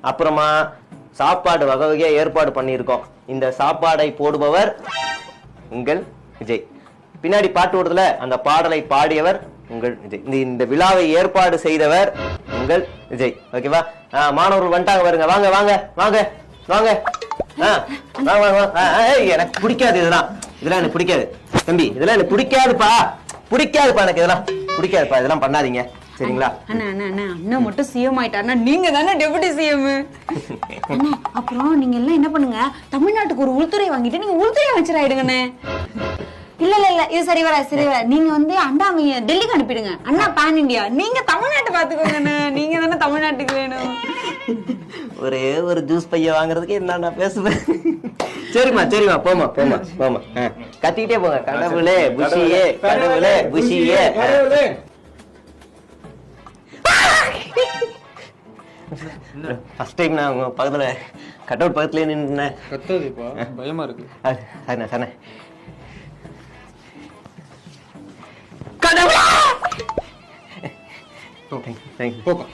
அப்புறமா சாப்பாடு வகை வகையா ஏற்பாடு பண்ணியிருக்கோம். இந்த சாப்பாடை போடுபவர் உங்கள் விஜய். பின்னாடி பாட்டு ஓடுதுல அந்த பாடலை பாடியவர் உங்கள் விஜய். இந்த இந்த விழாவை ஏற்பாடு செய்தவர் உங்கள் விஜய். ஓகேவா? ஆ, மாணவர்கள் வந்துட்டாங்க பாருங்க. வாங்க வாங்க வாங்க வாங்க. ஆ, வாங்க எனக்கு பிடிக்காது இதெல்லாம். இதெல்லாம் எனக்கு பிடிக்காது. தம்பி இதெல்லாம் எனக்கு பிடிக்காதுப்பா. பிடிக்காதுப்பா எனக்கு இதெல்லாம். பிடிக்காதுப்பா இதெல்லாம் பண்ணாதீங்க. சரிங்களா? அண்ணா அண்ணா அண்ணா அண்ணன் மட்டும் சிஎம் ஆயிட்டாருன்னா நீங்க தானே டெபுட்டி சிஎம் அண்ணா அப்புறம் நீங்க எல்லாம் என்ன பண்ணுங்க? தமிழ்நாட்டுக்கு ஒரு உள்துறை வாங்கிட்டு நீங்க உள்துறை அமைச்சர் ஆயிடுங்கண்ணே இல்ல இல்ல இல்ல இது சரி வர சரி வர நீங்க வந்து அண்டாமைய டெல்லிக்கு அனுப்பிடுங்க. அண்ணா பேன் இந்தியா நீங்க தமிழ்நாட்டு பாத்துக்கோங்கண்ணே நீங்க தானே தமிழ்நாட்டுக்கு வேணும். ஒரே ஒரு ஜூஸ் பைய வாங்குறதுக்கு என்ன நான் பேசுவேன் சரிம்மா சரிம்மா போமா போமா போமா கத்திக்கிட்டே போங்க. கடவுளே புஷியே கடவுளே புஷியே. ஃபர்ஸ்ட் டைம் நான் உங்க பக்கத்துல கட் அவுட் பக்கத்துலயே நின்றுனேன் கத்தாதுப்பா பயமா இருக்கு. சரிண்ணா சரிண்ணா கடவுளே! தேங்க்யூ போப்பா.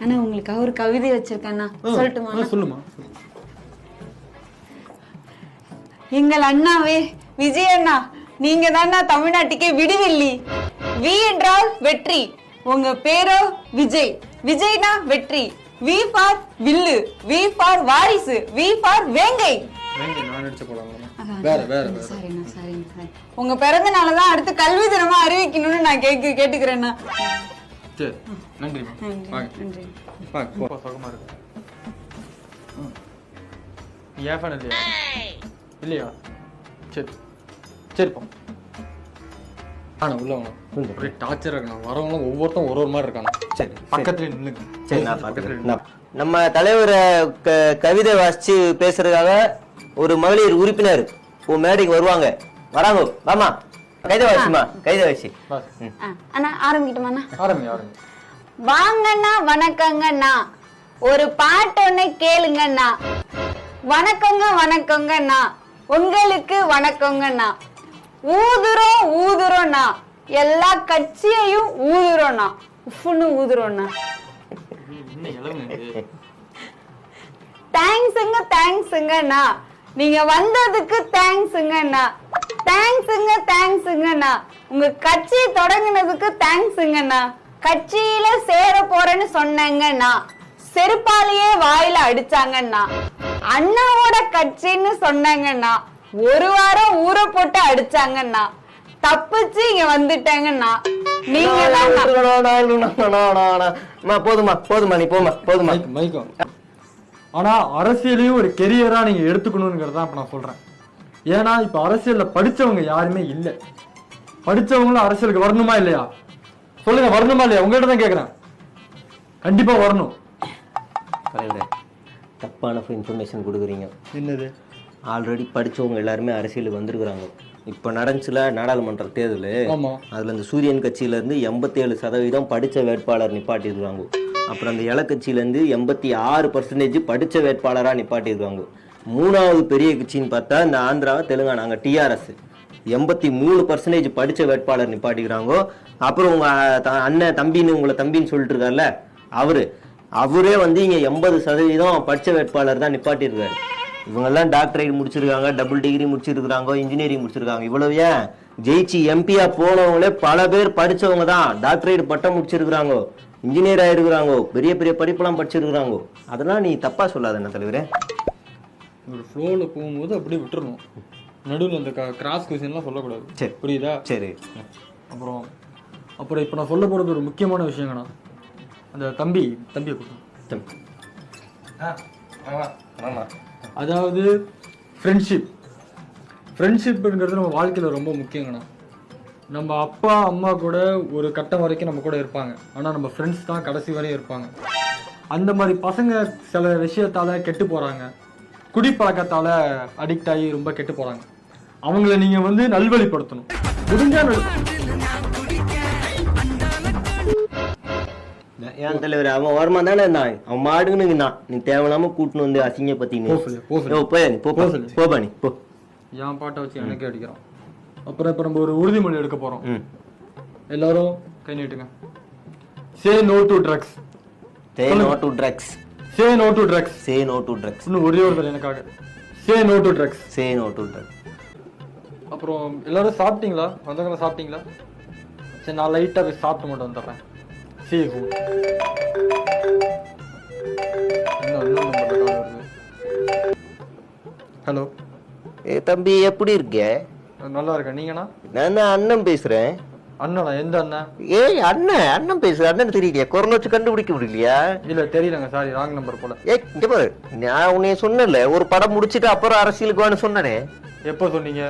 அண்ணா உங்களுக்காக ஒரு கவிதை வச்சிருக்கேண்ணா. சொல்லட்டுமா சொல்லுமா. எங்கள் அண்ணாவே விஜய் அண்ணா நீங்க தானா தமிழ்நாட்டுக்கே விடுவெள்ளி வி என்றால் வெற்றி. உங்க பேரோ விஜய். விஜய்னா வெற்றி. V for Villu. V for Varisu. V for Vengai. வேங்க நான் நடிச்ச படம் வேற. வேற வேற சாரிண்ணா சாரிண்ணா சாரி. உங்க பிறந்த நாளை தான் அடுத்து கல்வி தினமா அறிவிக்கணும்னு நான் நன்றிம்மா வாங்க நன்றி வாங்க போ சுகமா இருக்கு. நீ ஏன் ஃபேன் இல்லையா? இல்லையா சரி சரிப்பா உள்ள வாங்க. ஒரே டார்ச்சரா இருக்கணும் வரவங்களும் ஒவ்வொருத்தரும் ஒரு ஒரு மாதிரி இருக்காங்க சரி பக்கத்துல நில்லுங்க. சரி நான் பக்கத்துல பார்த்துக்கிறேன். நான் நம்ம தலைவரை க- கவிதை வாசிச்சு பேசுறதுக்காக ஒரு மகளிர் உறுப்பினர் உன் மேடைக்கு வருவாங்க. வராங்க. வாமா கைதை வாசிமா கைதை வாசி. அண்ணா ஆரம்பிக்கட்டுமாண்ணா? ஆரம்பி ஆரம்பி. வாங்கண்ணா வணக்கங்கண்ணா. ஒரு பாட்டு ஒண்ணு கேளுங்கண்ணா. வணக்கங்க வணக்கங்கண்ணா. உங்களுக்கு வணக்கங்கண்ணா. ஊதுறோம் ஊதுறோம்ண்ணா எல்லா கட்சியையும் ஊதுறோம்ண்ணா உஃப்னு ஊதுறோம்ண்ணா தேங்க்ஸுங்க தேங்க்ஸுங்கண்ணா நீங்க வந்ததுக்கு தேங்க்ஸுங்கண்ணா தேங்க்ஸுங்க தேங்க்ஸுங்கண்ணா உங்க கட்சி தொடங்கினதுக்கு தேங்க்ஸுங்கண்ணா கட்சியில சேர போறேன்னு சொன்னேங்கண்ணா. செருப்பாலேயே வாயில அடிச்சாங்கண்ணா. அண்ணாவோட கட்சின்னு சொன்னாங்கண்ணா. ஒரு வாரம் ஊற போட்டு அடிச்சாங்கண்ணா தப்பிச்சு இங்க வந்துட்டேங்கண்ணா நீங்க போதுமா போதுமா நீ போமா போதுமா மைக் மைக்கம் ஆனா அரசியலையும் ஒரு கெரியரா நீங்க எடுத்துக்கணுங்கிறத இப்ப நான் சொல்றேன். ஏன்னா இப்ப அரசியல்ல படிச்சவங்க யாருமே இல்ல. படிச்சவங்களும் அரசியலுக்கு வரணுமா இல்லையா? சொல்லுங்க வரணுமா இல்லையா? உங்ககிட்ட தான் கேக்குறேன். கண்டிப்பா வரணும். தப்பான இன்ஃபர்மேஷன் கொடுக்குறீங்க. என்னது? ஆல்ரெடி படிச்சவங்க எல்லாருமே அரசியலுக்கு வந்திருக்கிறாங்க. இப்போ நடந்துச்சுல நாடாளுமன்ற தேர்தல் அதில் இந்த சூரியன் கட்சியிலேருந்து எண்பத்தேழு சதவீதம் படித்த வேட்பாளர் நிப்பாட்டியிருக்காங்க அப்புறம் அந்த இல கட்சியிலேருந்து எண்பத்தி ஆறு பர்சன்டேஜ் படித்த வேட்பாளராக நிப்பாட்டியிருக்காங்க மூணாவது பெரிய கட்சின்னு பார்த்தா இந்த ஆந்திரா தெலுங்கானா அங்கே டிஆர்எஸ் எண்பத்தி மூணு பர்சன்டேஜ் படித்த வேட்பாளர் நிப்பாட்டிக்கிறாங்க. அப்புறம் உங்கள் அண்ணன் தம்பின்னு உங்களை தம்பின்னு சொல்லிட்டு இருக்கார்ல அவரு. அவரே வந்து இங்கே எண்பது சதவீதம் படித்த வேட்பாளர் தான் நிப்பாட்டியிருக்காரு. இவங்கெல்லாம் டாக்டரேட் முடிச்சிருக்காங்க டபுள் டிகிரி முடிச்சிருக்காங்க இன்ஜினியரிங் முடிச்சிருக்காங்க. இவ்வளவு ஏன்? ஜெயிச்சு எம்பியா போனவங்களே பல பேர் படிச்சவங்க தான் டாக்டரேட் பட்டம் முடிச்சிருக்கிறாங்க. இன்ஜினியர் ஆயிருக்கிறாங்க. பெரிய பெரிய படிப்பெல்லாம் படிச்சிருக்கிறாங்க. அதெல்லாம் நீ தப்பா சொல்லாத என்ன தலைவரே? ஒரு ஃப்ளோல போகும்போது அப்படியே விட்டுறணும். நடுவில் அந்த கிராஸ் கொஸ்டின்லாம் சொல்லக்கூடாது. சரி. புரியுதா? சரி. அப்புறம் அப்புறம் இப்போ நான் சொல்ல போகிறது ஒரு முக்கியமான விஷயங்கண்ணா அந்த தம்பி தம்பியை கூட்டம் அதாவது ஃப்ரெண்ட்ஷிப் ஃப்ரெண்ட்ஷிப்புங்கிறது நம்ம வாழ்க்கையில் ரொம்ப முக்கியங்கண்ணா. நம்ம அப்பா அம்மா கூட ஒரு கட்டம் வரைக்கும் நம்ம கூட இருப்பாங்க. ஆனால் நம்ம ஃப்ரெண்ட்ஸ் தான் கடைசி வரையும் இருப்பாங்க. அந்த மாதிரி பசங்க சில விஷயத்தால் கெட்டு போகிறாங்க குடிப்பழக்கத்தால் அடிக்ட் ஆகி ரொம்ப கெட்டு போகிறாங்க அவங்கள நீங்கள் வந்து நல்வழிப்படுத்தணும். முடிஞ்சா ஏன் தலைவர் அவன் வருமா தானே இருந்தான் அவன் மாடுன்னு இருந்தான் நீ தேவையில்லாம கூட்டின்னு வந்து அசிங்க போ சொல்லு, போ சொல்லு. பத்தி நீ போ என் பாட்டை வச்சு எனக்கே அடிக்கிறான் அப்புறம் இப்போ நம்ம ஒரு உறுதிமொழி எடுக்க போகிறோம் ம் எல்லாரும் கை நீட்டுங்க say no to drugs say no to drugs say no to drugs say no to drugs இன்னும் ஒரே ஒரு தடவை எனக்காக say no to drugs say no to drugs அப்புறம் எல்லாரும் சாப்பிட்டீங்களா வந்தவங்க சாப்பிட்டீங்களா சரி நான் லைட்டாக போய் சாப்பிட்டு மட்டும் வந்துடுறேன் சி ஹூ இன்னும் இன்னும் நம்பர்ல கால் வருது? ஹலோ ஏ தம்பி எப்படி இருக்க? நல்லா இருக்கேன். நீங்கண்ணா? நான் தான் அண்ணன் பேசுறேன். அண்ணனா? எந்த அண்ணன்? ஏய் அண்ணன் அண்ணன் பேசுற. அண்ணன் தெரியலையா. குரல் வச்சு கண்டுபிடிக்க முடியலையா? இல்ல தெரியலங்க சாரி. ராங் நம்பர் போல. ஏய் இங்க பாரு. நான் உன்னைய சொன்னேன்ல. ஒரு படம் முடிச்சிட்டு அப்புறம் அரசியலுக்கு வான்னு சொன்னனே. எப்போ சொன்னீங்க?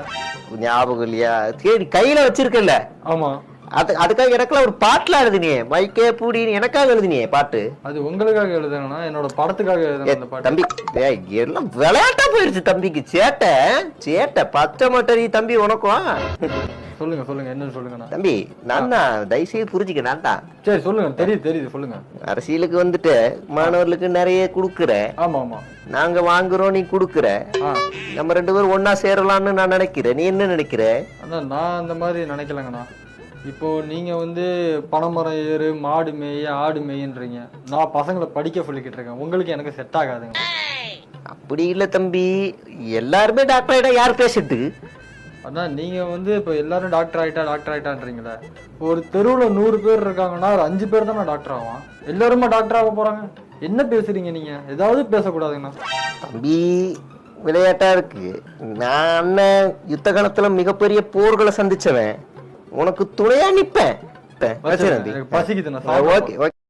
ஞாபகம் இல்லையா? சரி கையில வச்சிருக்கல ஆமா. அது அதுக்காக எனக்குலாம் ஒரு பாட்டுல எழுதினியே. மைக்கே பூடின்னு எனக்காக எழுதினியே பாட்டு. அது உங்களுக்காக எழுதுங்கண்ணா என்னோட படத்துக்காக பாட்டு? தம்பி எல்லாம் விளையாட்டா போயிருச்சு தம்பிக்கு. சேட்டை சேட்டை பச்சை மட்டரி தம்பி உனக்கும். சொல்லுங்க சொல்லுங்க என்னன்னு சொல்லுங்கண்ணா தம்பி நான் தான் தயவுசெய்து புரிஞ்சுக்க நான் தான். சரி சொல்லுங்க தெரியுது தெரியுது சொல்லுங்க. அரசியலுக்கு வந்துட்டு மாணவர்களுக்கு நிறைய கொடுக்குற. ஆமா ஆமா. நாங்க வாங்குறோம் நீ கொடுக்குற. நம்ம ரெண்டு பேரும் ஒண்ணா சேரலாம்னு நான் நினைக்கிறேன். நீ என்ன நினைக்கிற? நான் அந்த மாதிரி நினைக்கலங்கண்ணா. இப்போ நீங்க வந்து பனைமரம் ஏறு மாடு மேய ஆடு மேயின்றீங்க. நான் பசங்களை படிக்க சொல்லிக்கிட்டு இருக்கேன். உங்களுக்கு எனக்கு செட் ஆகாதுங்க. அப்படி இல்ல தம்பி. எல்லாருமே டாக்டர் ஆயிட்டா யார் பேசிட்டு அதான் நீங்க வந்து இப்போ எல்லாரும் டாக்டர் ஆயிட்டா டாக்டர் ஆயிட்டான்றீங்களே. ஒரு தெருவுல நூறு பேர் இருக்காங்கன்னா ஒரு அஞ்சு பேர் தானே டாக்டர் ஆவான். எல்லாருமா டாக்டர் ஆக போறாங்க. என்ன பேசுறீங்க நீங்க? ஏதாவது பேசக்கூடாதுங்கண்ணா. தம்பி விளையாட்டா இருக்கு. நான் யுத்த காலத்துல மிகப்பெரிய போர்களை சந்திச்சவன். உனக்கு துணையா நிப்பேன். பசிக்குது ஓகே.